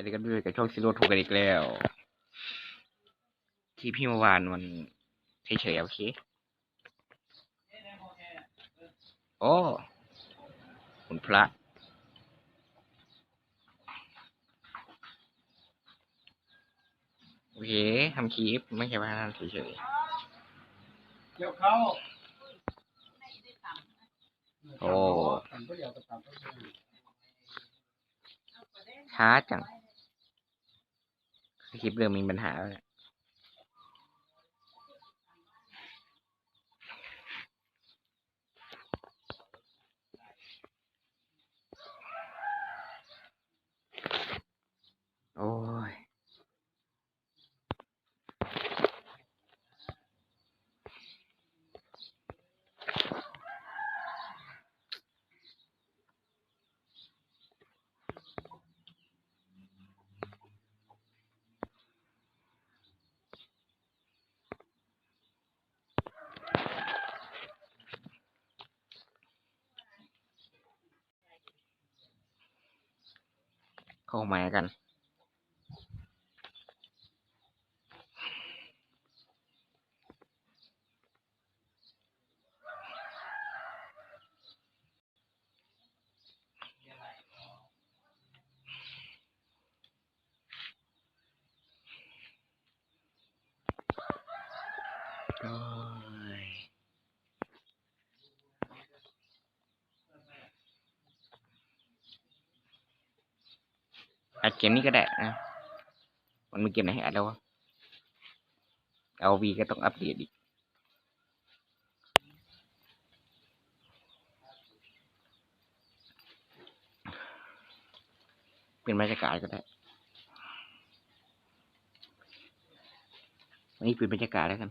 วัสดีกันด้วยกับช่องซิโร่ถูกกันอีกแล้ว ที่พี่เมื่อวานมันเฉยๆโอเค โอ้คุณพระ โอเคทำคลิปไม่ใช่ว่านั่นเฉยเกี่ยวเข้าๆโอ้ผมก็อยากจะตามไปดูช้าจัง คลิปเริ่มมีปัญหาแล้วเนี่ยโอ้ย เข้ามากัน อัดเกมนี้ก็ได้นะ มันมีเกมไหนให้อัดแล้ววะเอาวีก็ต้องอัปเดตอีกเป็นบรรยากาศก็ได้วันนี้เป็นบรรยากาศแล้วกัน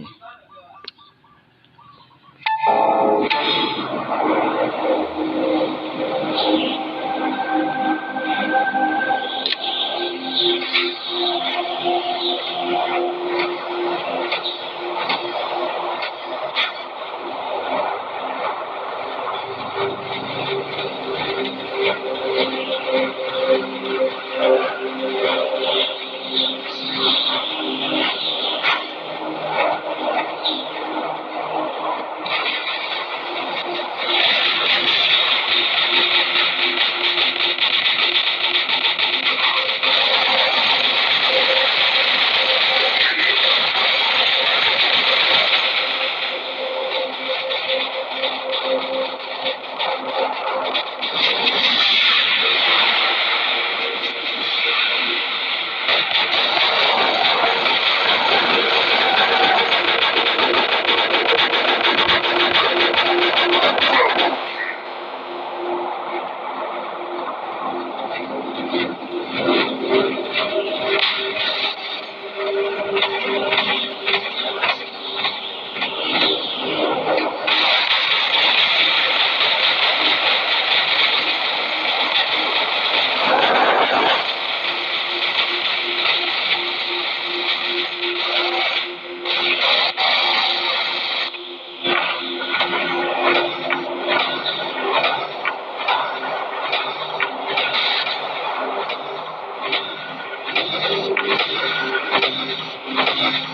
me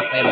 a.